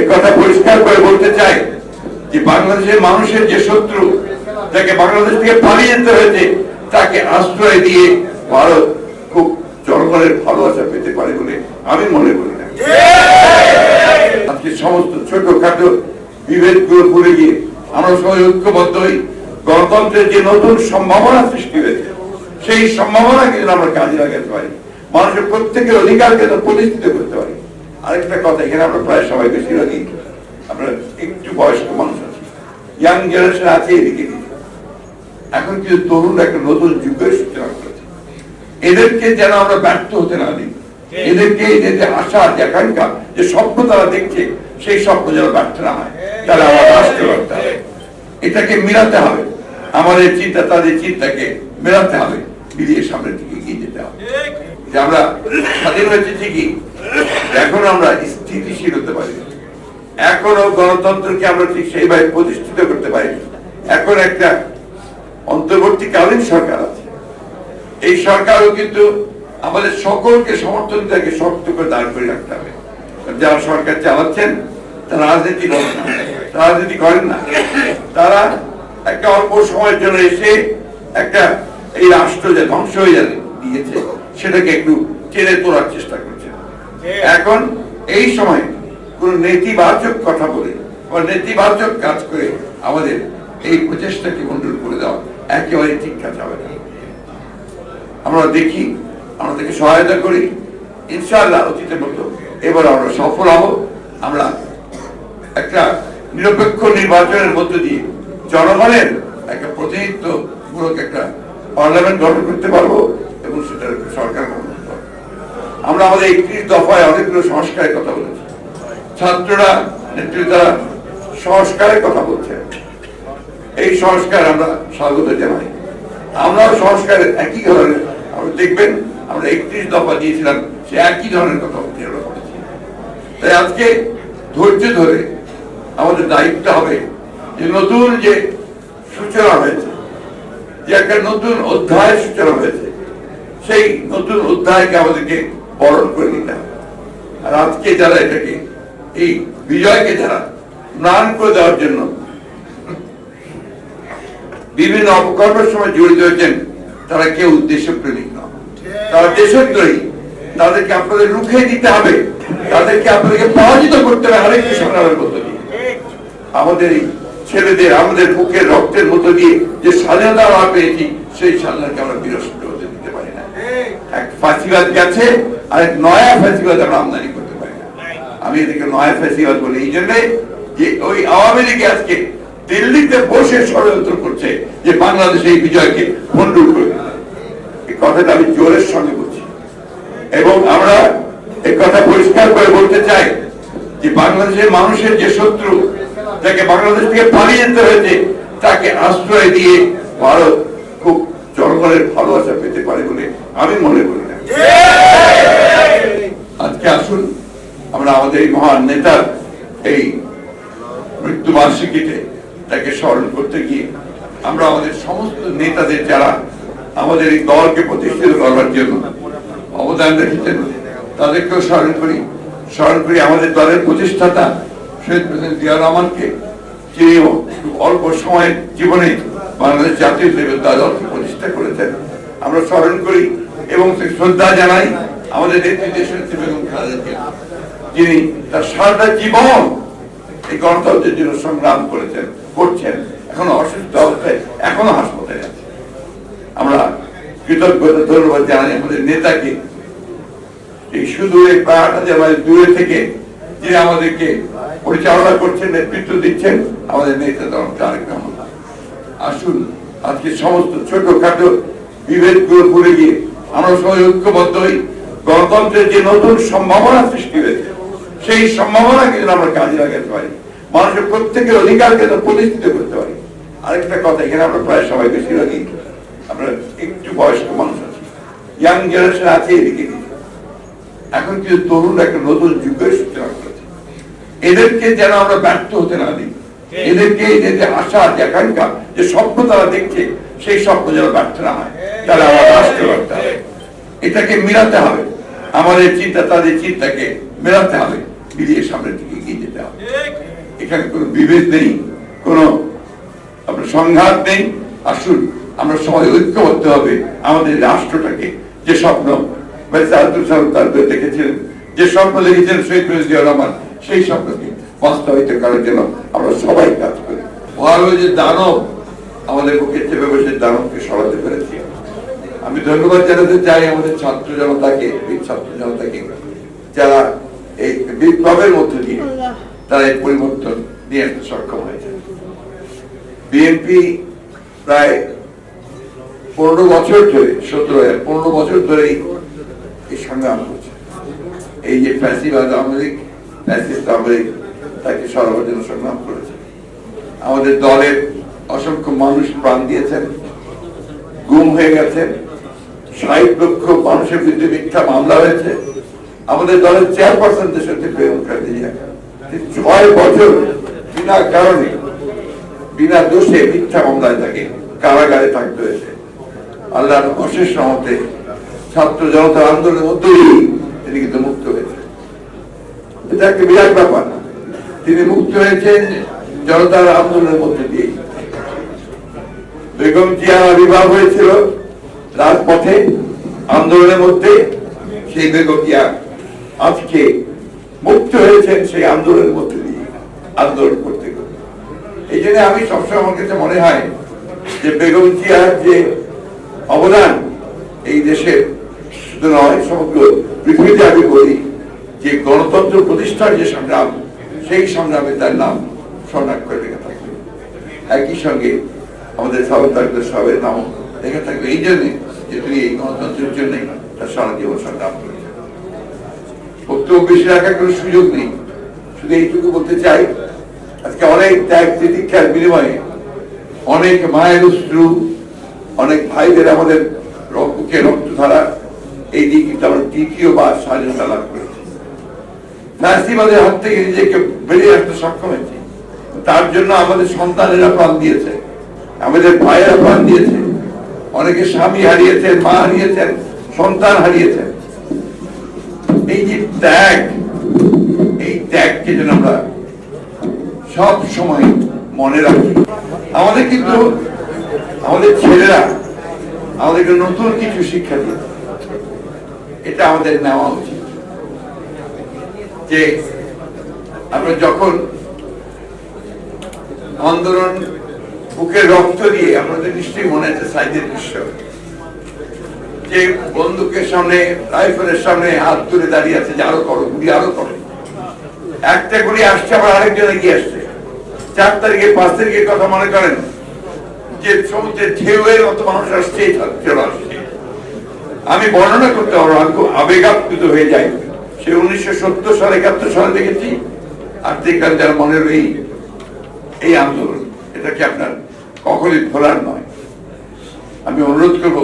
এ কথা পরিষ্কার করে বলতে চাই যে বাংলাদেশের মানুষের যে শত্রু যাকে বাংলাদেশ থেকে পালিয়ে যেতে হয়েছে, তাকে আশ্রয় দিয়ে ভারত খুব জনগণের ভালোবাসা পেতে পারে বলে আমি মনে করি না। আজকে সমস্ত ছোট খাটো বিভেদগুলো ভুলে গিয়ে আমরা সবাই ঐক্যবদ্ধ হই। গণতন্ত্রের যে নতুন সম্ভাবনা সৃষ্টি হয়েছে, সেই সম্ভাবনাকে যেন আমরা কাজে লাগাতে পারি। মানুষের প্রত্যেকের অধিকারকে যেন প্রতিষ্ঠিত করতে পারি। আরেকটা কথা এখানে আমরা প্রায় সবাই বেশিরভাগই আমরা একটু বয়স্ক মানুষ আছি। ইয়াং জেনারেশন আছে এদিকে। এখন কিন্তু তরুণ একটা নতুন যুগের সূচনা করেছে। এদেরকে যেন আমরা ব্যর্থ হতে না দিই। এদেরকে এদের যে আশা যে আকাঙ্ক্ষা যে স্বপ্ন তারা দেখছে সেই স্বপ্ন যেন ব্যর্থ না হয়। তাহলে আমার রাষ্ট্র করতে হবে। এটাকে মিলাতে হবে। আমাদের চিন্তা তাদের চিন্তাকে মেলাতে হবে। মিলিয়ে সামনের দিকে এগিয়ে যেতে হবে। যে আমরা স্বাধীন হয়েছে ঠিকই। এখন আমরা স্থিতিশীল হতে পারি। এখনও গণতন্ত্রকে আমরা ঠিক সেইভাবে প্রতিষ্ঠিত করতে পারি এখন একটা অন্তর্বর্তীকালীন সরকার আছে। এই সরকারও কিন্তু আমাদের সকলকে সমর্থন থেকে শক্ত করে দাঁড় করে রাখতে হবে। যারা সরকার চালাচ্ছেন, তারা রাজনীতি করেন না। রাজনীতি করেন না। তারা একটা অল্প সময়ের জন্য এসে একটা এই রাষ্ট্র যে ধ্বংস হয়ে যাবে দিয়েছে, সেটাকে একটু টেনে তোলার চেষ্টা করছে। এখন এই সময় কোন নেতিবাচক কথা বলে বা নেতিবাচক কাজ করে আমাদের এই প্রচেষ্টাকে মন্ডল করে দেওয়া একেবারে ঠিক কাজ হবে না। আমরা দেখি, আমরা তাকে সহায়তা করি। ইনশাআল্লাহ অতীতের মতো এবার আমরা সফল হব। আমরা একটা নিরপেক্ষ নির্বাচনের মধ্য দিয়ে জনগণের একটা প্রতিনিধিত্ব মূলক একটা পার্লামেন্ট গঠন করতে পারব এবং সেটা সরকার আমরা আমাদের একত্রিশ দফায় অনেকগুলো সংস্কারের কথা বলেছি। ছাত্ররা, নেতৃত্বরা সংস্কারের কথা বলছে। এই সংস্কার আমরা স্বাগত জানাই। আমরাও সংস্কারের একই ধরনের আমরা দেখবেন, আমরা একত্রিশ দফা দিয়েছিলাম, সে একই ধরনের কথা আমরা করেছি তাই আজকে ধৈর্য ধরে আমাদের দায়িত্ব হবে যে নতুন যে সূচনা হয়েছে, যে একটা নতুন অধ্যায় সূচনা হয়েছে, সেই নতুন অধ্যায়কে আমাদেরকে বরণ করে নিতে হবে আর আজকে যারা এটাকে, এই বিজয়কে যারা ম্লান করে দেওয়ার জন্য বিভিন্ন অপকর্মের সময় জড়িত হয়েছেন, তারা কেউ উদ্দেশ্য প্রেমিক নয় তারা দেশদ্রোহী। তাদেরকে আপনাদের রুখে দিতে হবে। তাদেরকে আপনাদেরকে পরাজিত করতে হবে আরেকটি সংগ্রামের মধ্য দিয়ে। আমাদের এই ছেলেদের, আমাদের বুকের রক্তের মধ্য দিয়ে যে স্বাধীনতা আমরা পেয়েছি সেই স্বাধীনতাকে আমরা বিরষ্ট হতে দিতে পারি না। এক ফাঁসিবাদ গেছে আর এক নয়া ফাঁসিবাদ আমরা আমদানি করতে পারি না। আমি এদেরকে নয়া ফাঁসিবাদ বলি এই জন্যে যে ওই আওয়ামী লীগ আজকে দিল্লিতে বসে ষড়যন্ত্র করছে যে বাংলাদেশ এই বিজয়কে ভণ্ডুল করে এই কথাটা আমি জোরের সঙ্গে বলছি। এবং আমরা এই কথা পরিষ্কার করে বলতে চাই যে বাংলাদেশের মানুষের যে শত্রু যাকে বাংলাদেশ থেকে পালিয়ে যেতে হয়েছে তাকে আশ্রয় দিয়ে ভারত খুব জনগণের ভালোবাসা পেতে পারে বলে আমি মনে করি না। আজকে আসুন, আমরা আমাদের এই মহান নেতার এই মৃত্যু বার্ষিকীতে তাকে স্মরণ করতে গিয়ে আমরা আমাদের সমস্ত নেতাদের যারা আমাদের এই দলকে প্রতিষ্ঠিত করবার জন্য অবদান রেখেছেন, তাদেরকেও স্মরণ করি। স্মরণ করি আমাদের দলের প্রতিষ্ঠাতা শহীদ প্রেসিডেন্ট জিয়া রহমানকে যিনি অল্প সময়ের জীবনে বাংলাদেশ জাতীয় দেবতা দলকে প্রতিষ্ঠা করেছেন। আমরা স্মরণ করি এবং শ্রদ্ধা জানাই আমাদের দেশের বেগম খালেদা জিয়া, যিনি তার সারাটা জীবন এই গণতন্ত্রের জন্য সংগ্রাম করেছেন করছেন এখনও অসুস্থ অবস্থায় এখনও হাসপাতালে আছে। আমরা কৃতজ্ঞতা ধন্যবাদ জানাই আমাদের নেতাকে। এই সুদূরে পাহাড়টা যে আমাদের দূরে থেকে যে আমাদেরকে পরিচালনা করছেন নেতৃত্ব দিচ্ছেন আমাদের নেতা দল তারেক রহমান আসুন। আজকে সমস্ত ছোট খাটো বিভেদগুলো ভুলে গিয়ে আমরা সবাই ঐক্যবদ্ধ হই। গণতন্ত্রের যে নতুন সম্ভাবনা সৃষ্টি হয়েছে, সেই সম্ভাবনাকে যেন আমরা কাজে লাগাতে পারি। মানুষের প্রত্যেকের অধিকারকে যেন প্রতিষ্ঠিত করতে পারি। আরেকটা কথা, এখানে আমরা প্রায় সবাই বেশিরভাগই আমরা একটু বয়স্ক মানুষ আছি। ইয়াং জেনারেশন আছে এদিকে। এখন কিন্তু তরুণ একটা নতুন যুগের সূচনা করেছে। এদেরকে যেন আমরা ব্যর্থ হতে না দিই। এদেরকে এদের আশা যে আকাঙ্ক্ষা, যে স্বপ্ন তারা দেখছে, সেই স্বপ্ন যেন ব্যর্থ না হয়। তাহলে আমার রাষ্ট্র করতে হবে। এটাকে মিলাতে হবে। আমাদের চিন্তা, তাদের চিন্তাকে মেলাতে হবে। ফিরিয়ে সামনের দিকে এগিয়ে যেতে হবে। এখানে কোনো বিভেদ নেই, কোনো আপনার সংঘাত নেই। আসুন, আমরা সবাই ঐক্যবদ্ধ হবে। আমাদের রাষ্ট্রটাকে, যে স্বপ্ন তার দেখেছিলেন, যে স্বপ্ন লিখেছিলেন শহীদ প্রেসিডেন্ট রহমান, সেই স্বপ্নকে বাস্তবায়িত করার জন্য আমরা সবাই কাজ করি। ভয়াবহ যে দানব, আমাদের বুকে চেপে বসে দানবকে সরাতে পেরেছি। আমি ধন্যবাদ জানাতে চাই আমাদের ছাত্র জনতাকে ছাত্র জনতাকে, যারা এই বিপ্লবের মধ্য দিয়ে তারা এই পরিবর্তন নিয়ে আসতে সক্ষম হয়েছে। বিএনপি প্রায় পনেরো বছর ধরে, সতেরো পনেরো বছর ধরে এই সংগ্রাম করছে। এই যে ফ্যাসিবাদ আমেরিক ফ্যাসিস্ট আমেরিক তাকে সরাবার জন্য সংগ্রাম করেছে আমাদের দলের অসংখ্য মানুষ প্রাণ দিয়েছেন, গুম হয়ে গেছেন, ষাট লক্ষ মানুষের বিরুদ্ধে মিথ্যা মামলা হয়েছে। আমাদের দলের চেয়ারপারসন দেশের প্রেম ছয় বছর বিনা কারণে, বিনা দোষে মিথ্যা মামলায় তাকে কারাগারে থাকতে হয়েছে। আল্লাহর অশেষ রহমতে ছাত্র জনতা আন্দোলনের মধ্য দিয়েই তিনি কিন্তু মুক্ত হয়েছে এটা একটা বিরাট ব্যাপার। তিনি মুক্ত হয়েছেন জনতার আন্দোলনের মধ্যে দিয়ে। বেগম জিয়ার আবির্ভাব হয়েছিল রাজপথে, আন্দোলনের মধ্যে সেই বেগম জিয়া আজকে মুক্ত হয়েছেন সেই আন্দোলনের মধ্যে দিয়ে আন্দোলন করতে করতে এই জন্য আমি সবসময় আমার কাছে মনে হয় যে বেগম জিয়ার যে অবদান এই দেশের শুধু নয়, সমগ্র পৃথিবীতে আমি বলি যে গণতন্ত্র প্রতিষ্ঠার যে সংগ্রাম সেই সংগ্রামে তার নাম স্বর্ণাক্ষ করে লেখা থাকবে একই সঙ্গে আমাদের সাবতারদের সবের নাম লেখা থাকবে এই জন্যে যে তিনি এই গণতন্ত্রের জন্যই তার সারা জীবন সংগ্রাম বক্তব্য বেশি রাখার কোনো সুযোগ নেই। শুধু এইটুকু বলতে চাই, আজকে অনেক ত্যাগ তিতিক্ষার বিনিময়ে অনেক মায়ের অশ্রু, অনেক ভাইদের আমাদের রক্তকে রক্ত ধারা এই দিয়ে কিন্তু আমরা তৃতীয়বার স্বাধীনতা লাভ করেছি। নাসিবাদের হাত থেকে নিজেকে বেরিয়ে আসতে সক্ষম হয়েছি। তার জন্য আমাদের সন্তানেরা প্রাণ দিয়েছে। আমাদের ভাইয়েরা প্রাণ দিয়েছে। অনেকে স্বামী হারিয়েছেন মা হারিয়েছেন, সন্তান হারিয়েছেন। এই যে ত্যাগ, এই ত্যাগকে যেন আমরা সব সময় মনে রাখি। আমাদের কিন্তু, আমাদের ছেলেরা আমাদেরকে নতুন কিছু শিক্ষা দিয়েছে। এটা আমাদের নেওয়া উচিত। যে আমরা যখন আন্দোলন বুকের রক্ত দিয়ে, আমাদের নিশ্চয়ই মনে আছে সাইজের দৃশ্য, যে বন্দুকের সামনে, রাইফেলের সামনে হাত তুলে দাঁড়িয়ে আছে, যে আরও করো, গুলি আরও করো। একটা গুলি আসছে, আবার আরেকজন এগিয়ে আসছে। চার তারিখে, পাঁচ তারিখের কথা মনে করেন? যে সমুদ্রের ঢেউয়ের মতো মানুষ আসছে চলে আসছে। আমি বর্ণনা করতে পারব আবেগাপ্লুত হয়ে যাই। সে উনিশশো সত্তর সালে, একাত্তর সালে দেখেছি। আর দেখলাম যার মনে রই এই আন্দোলন, এটা কি আপনার কখনই ভোলার নয়। আমি অনুরোধ করব